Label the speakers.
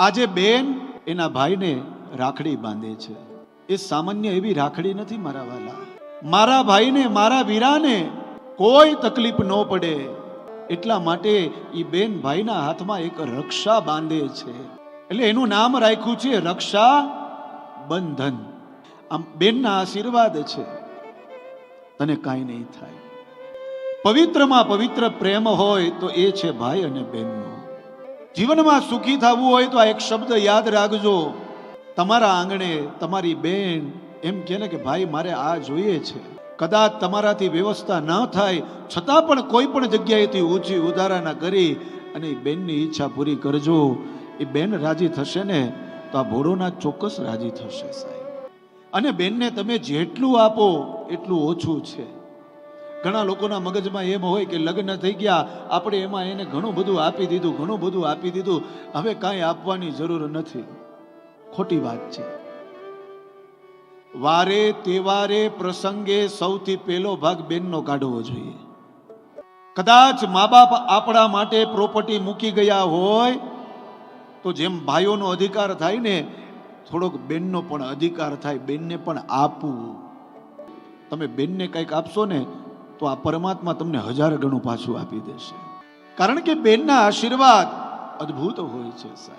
Speaker 1: આજે બેન એના ભાઈને રાખડી બાંધે છે. એ સામાન્ય એવી રાખડી નથી મારા વાલા. મારા ભાઈને, મારા વીરાને કોઈ તકલીફ ન પડે. એટલા માટે એ બેન ભાઈના હાથમાં એક રક્ષા બાંધે છે. એટલે એનું નામ રાખ્યું છે રક્ષા બંધન. આમ બેનના આશીર્વાદ છે. તને કાંઈ નહીં થાય. પવિત્રમાં પવિત્ર પ્રેમ હોય તો એ છે ભાઈ અને બહેનનો જીવનમાં સુખી થવું હોય તો આ એક શબ્દ યાદ રાખજો. તમારા આંગણે તમારી બેન એમ કહે ને કે, ભાઈ, મારે આ જોઈએ છે. કદાચ તમારાથી વ્યવસ્થા ન થાય, છતાં પણ કોઈ પણ જગ્યાએથી ઊંચી ઉધારાના કરી અને એ બેનની ઈચ્છા પૂરી કરજો. એ બેન રાજી થશે ને તો આ ભોળોના ચોક્કસ રાજી થશે સાહેબ. અને બેનને તમે જેટલું આપો, એટલું ઓછું છે. ઘણા લોકોના મગજમાં એમ હોય કે લગ્ન થઈ ગયા, આપણે એમાં એને ઘણું બધું આપી દીધું, ઘણું બધું આપી દીધું. હવે કાંઈ આપવાની જરૂર નથી. ખોટી વાત છે. વારે તહેવારે પ્રસંગે સૌથી પહેલો ભાગ બેનનો કાઢવો જોઈએ. કદાચ મા બાપ આપણા માટે પ્રોપર્ટી મૂકી ગયા હોય, તો જેમ ભાઈઓનો અધિકાર થાય ને, થોડોક બેનનો પણ અધિકાર થાય, બેનને પણ આપવું. તમે બેનને કંઈક આપશો ને તો આ પરમાત્મા તમને હજાર ગણું પાછું આપી દેશે. કારણ કે બેનના આશીર્વાદ અદ્ભુત હોય છે, સાહેબ.